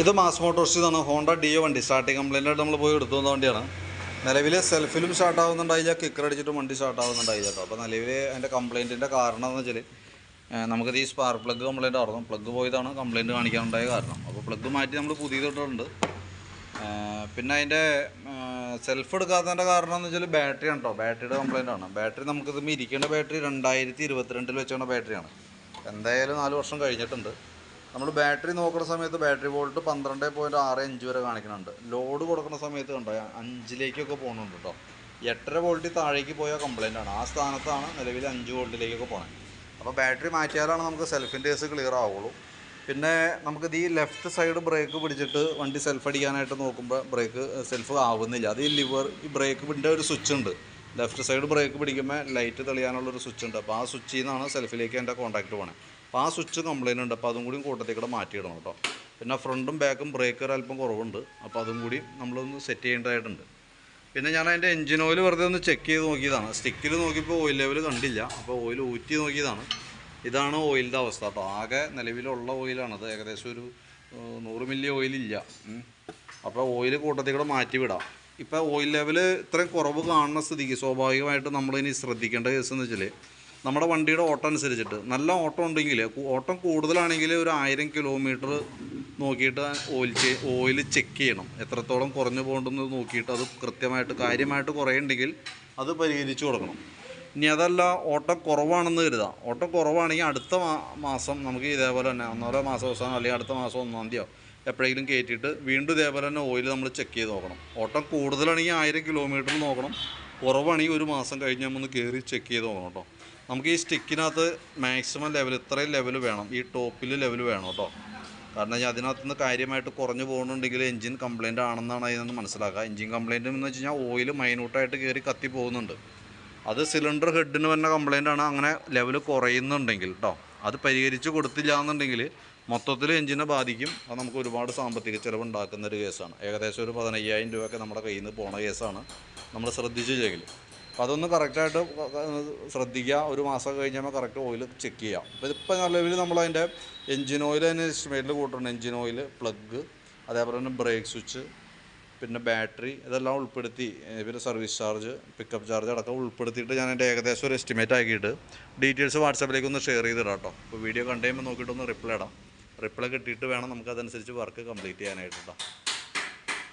ഇത് മാസ് മോട്ടോർസിന്നാണ് Honda Dio വണ്ടി സ്റ്റാർട്ടിങ് കംപ്ലൈന്റ് ആയിട്ട് നമ്മൾ പോയി എടുത്തു വന്ന വണ്ടിയാണ്. നിലവിൽ സെൽഫിലും സ്റ്റാർട്ട് ആവുന്നുണ്ടായില്ല. കിക്കർ അടിച്ചിട്ടും വണ്ടി സ്റ്റാർട്ട് ആവുന്നുണ്ടായില്ല കേട്ടോ. അപ്പോൾ നിലവിൽ അതിന്റെ കംപ്ലൈന്റിന്റെ കാരണം എന്ന് വെച്ചാൽ നമുക്കിത് ഈ സ്പാർ പ്ലഗ് കംപ്ലൈന്റ് ആയിരുന്നു. പ്ലഗ് പോയതാണ് കംപ്ലൈന്റ് കാണിക്കാനുണ്ടായ കാരണം. അപ്പോൾ പ്ലഗ് മാറ്റി നമ്മൾ പുതിയത് ഇട്ടിട്ടുണ്ട്. പിന്നെ അതിന്റെ സെൽഫ് എടുക്കാത്തതിന്റെ കാരണം എന്ന് വെച്ചാൽ ബാറ്ററി ആണ് ബാറ്ററിയുടെ കംപ്ലൈന്റ് ആണ്. ബാറ്ററി നമുക്കിത് ഇരിക്കേണ്ട ബാറ്ററി രണ്ടായിരത്തി ഇരുപത്തിരണ്ടിൽ വെച്ചാണ് ബാറ്ററിയാണ് എന്തായാലും നാല് വർഷം കഴിഞ്ഞിട്ടുണ്ട്. നമ്മൾ ബാറ്ററി നോക്കുന്ന സമയത്ത് ബാറ്ററി വോൾട്ട് പന്ത്രണ്ട് പോയിന്റ് ആറ് അഞ്ച് വരെ കാണിക്കുന്നുണ്ട്. ലോഡ് കൊടുക്കുന്ന സമയത്ത് കണ്ടോ അഞ്ചിലേക്കൊക്കെ പോകുന്നുണ്ട് കേട്ടോ. എട്ടര വോൾട്ടിൽ താഴേക്ക് പോയ കംപ്ലൈന്റ് ആണ്. ആ സ്ഥാനത്താണ് നിലവിൽ അഞ്ച് വോൾട്ടിലേക്കൊക്കെ പോകണത് അപ്പോൾ ബാറ്ററി മാറ്റിയാലാണ് നമുക്ക് സെൽഫിന്റെ കേസ് ക്ലിയർ ആവുള്ളൂ. പിന്നെ നമുക്കിത് ഈ ലെഫ്റ്റ് സൈഡ് ബ്രേക്ക് പിടിച്ചിട്ട് വണ്ടി സെൽഫ് അടിക്കാനായിട്ട് നോക്കുമ്പോൾ ബ്രേക്ക് സെൽഫ് ആവുന്നില്ല. അത് ഈ ലിവർ ഈ ബ്രേക്കിന്റെ ഒരു സ്വിച്ച് ഉണ്ട്. ലെഫ്റ്റ് സൈഡ് ബ്രേക്ക് പിടിക്കുമ്പോൾ ലൈറ്റ് തെളിയാനുള്ളൊരു സ്വിച്ച് ഉണ്ട്. അപ്പോൾ ആ സ്വിച്ചിൽ നിന്നാണ് സെൽഫിലേക്ക് എന്റെ കോൺടാക്റ്റ് പോകണേ അപ്പോൾ ആ സ്വിച്ച് കംപ്ലൈന്റ് ഉണ്ട്. അപ്പോൾ അതും കൂടി കൂട്ടത്തേക്കൂടെ കൂടെ മാറ്റിയിടണം കേട്ടോ. പിന്നെ ഫ്രണ്ടും ബാക്കും ബ്രേക്ക് അല്പം കുറവുണ്ട്. അപ്പോൾ അതും കൂടി നമ്മളൊന്ന് സെറ്റ് ചെയ്യേണ്ടതായിട്ടുണ്ട്. പിന്നെ ഞാൻ അതിന്റെ എഞ്ചിൻ ഓയിൽ വെറുതെ ഒന്ന് ചെക്ക് ചെയ്ത് നോക്കിയതാണ്. സ്റ്റിക്കിൽ നോക്കിയപ്പോൾ ഓയിൽ ലെവൽ കണ്ടില്ല. അപ്പോൾ ഓയിൽ ഊറ്റി നോക്കിയതാണ്. ഇതാണ് ഓയിലിന്റെ അവസ്ഥ കേട്ടോ. ആകെ നിലവിലുള്ള ഓയിലാണത് ഏകദേശം ഒരു നൂറ് മില്ലി ഓയിലില്ല. അപ്പോൾ ഓയിൽ കൂട്ടത്തിൽ കൂടെ മാറ്റി വിടാം ഇപ്പോൾ ഓയിൽ ലെവൽ ഇത്രയും കുറവ് കാണുന്ന സ്ഥിതിക്ക് സ്വാഭാവികമായിട്ട് നമ്മളിനി ശ്രദ്ധിക്കേണ്ട കേസ് എന്ന് വെച്ചാൽ നമ്മുടെ വണ്ടിയുടെ ഓട്ടം അനുസരിച്ചിട്ട്. നല്ല ഓട്ടം ഉണ്ടെങ്കിൽ ഓട്ടം കൂടുതലാണെങ്കിൽ ഒരു ആയിരം കിലോമീറ്റർ നോക്കിയിട്ട് ഓയിൽ ഓയിൽ ചെക്ക് ചെയ്യണം. എത്രത്തോളം കുറഞ്ഞു പോകേണ്ടെന്ന് നോക്കിയിട്ട് അത് കൃത്യമായിട്ട് കാര്യമായിട്ട് കുറയുണ്ടെങ്കിൽ അത് പരിഹരിച്ചു കൊടുക്കണം. ഇനി അതല്ല ഓട്ടം കുറവാണെന്ന് കരുതാം. ഓട്ടം കുറവാണെങ്കിൽ അടുത്ത മാസം നമുക്ക് ഇതേപോലെ തന്നെ ഒന്നോരോ മാസം അവസാനം അല്ലെങ്കിൽ അടുത്ത മാസം ഒന്നാം തീയതിയോ എപ്പോഴെങ്കിലും കയറ്റിയിട്ട് വീണ്ടും ഇതേപോലെ തന്നെ ഓയിൽ നമ്മൾ ചെക്ക് ചെയ്ത് നോക്കണം. ഓട്ടം കൂടുതലാണെങ്കിൽ ആയിരം കിലോമീറ്റർ നോക്കണം. കുറവാണെങ്കിൽ ഒരു മാസം കഴിഞ്ഞ് നമ്മൾ കയറി ചെക്ക് ചെയ്ത് നോക്കണം കേട്ടോ. നമുക്ക് ഈ സ്റ്റിക്കിനകത്ത് മാക്സിമം ലെവൽ ഇത്രയും ലെവൽ വേണം. ഈ ടോപ്പിൽ ലെവൽ വേണം കേട്ടോ. കാരണം ഞാൻ അതിനകത്ത് നിന്ന് കാര്യമായിട്ട് കുറഞ്ഞു പോകുന്നുണ്ടെങ്കിൽ എഞ്ചിൻ കംപ്ലൈന്റ് ആണെന്നാണ് അതിനൊന്ന് മനസ്സിലാക്കുക. എഞ്ചിൻ കംപ്ലൈന്റ് എന്ന് വെച്ച് കഴിഞ്ഞാൽ ഓയിൽ മൈന്യൂട്ടായിട്ട് കയറി കത്തി പോകുന്നുണ്ട്. അത് സിലിണ്ടർ ഹെഡിന് വരുന്ന കംപ്ലൈന്റ് ആണ്. അങ്ങനെ ലെവൽ കുറയുന്നുണ്ടെങ്കിൽ കേട്ടോ അത് പരിഹരിച്ച് കൊടുത്തില്ല എന്നുണ്ടെങ്കിൽ മൊത്തത്തിൽ എഞ്ചിനെ ബാധിക്കും. അത് നമുക്ക് ഒരുപാട് സാമ്പത്തിക ചിലവ് ഉണ്ടാക്കുന്ന ഒരു കേസാണ്. ഏകദേശം ഒരു പതിനയ്യായിരം രൂപയൊക്കെ നമ്മുടെ കയ്യിൽ നിന്ന് പോണ കേസാണ്. നമ്മൾ ശ്രദ്ധിച്ചില്ലെങ്കിൽ. അപ്പോൾ അതൊന്ന് കറക്റ്റായിട്ട് ശ്രദ്ധിക്കുക. ഒരു മാസം കഴിഞ്ഞാൽ കറക്റ്റ് ഓയിൽ ചെക്ക് ചെയ്യാം. അപ്പോൾ ഇതിപ്പോൾ നിലവിൽ നമ്മളതിന്റെ എഞ്ചിൻ ഓയിൽ തന്നെ എസ്റ്റിമേറ്റിൽ കൂട്ടുന്നുണ്ട് എഞ്ചിൻ ഓയിൽ പ്ലഗ് അതേപോലെ തന്നെ ബ്രേക്ക് സ്വിച്ച് പിന്നെ ബാറ്ററി ഇതെല്ലാം ഉൾപ്പെടുത്തി പിന്നെ സർവീസ് ചാർജ് പിക്കപ്പ് ചാർജ് അടക്കം ഉൾപ്പെടുത്തിയിട്ട് ഞാൻ എന്റെ ഏകദേശം ഒരു എസ്റ്റിമേറ്റ് ആക്കിയിട്ട് ഡീറ്റെയിൽസ് വാട്സാപ്പിലേക്ക് ഒന്ന് ഷെയർ ചെയ്തിടാം കേട്ടോ അപ്പോൾ വീഡിയോ കണ്ടു കഴിയുമ്പോൾ നോക്കിയിട്ടൊന്ന് റിപ്ലൈ ഇടാം. റിപ്ലൈ കിട്ടിയിട്ട് വേണം നമുക്ക് അതനുസരിച്ച് വർക്ക് കംപ്ലീറ്റ് ചെയ്യാനായിട്ട് കേട്ടോ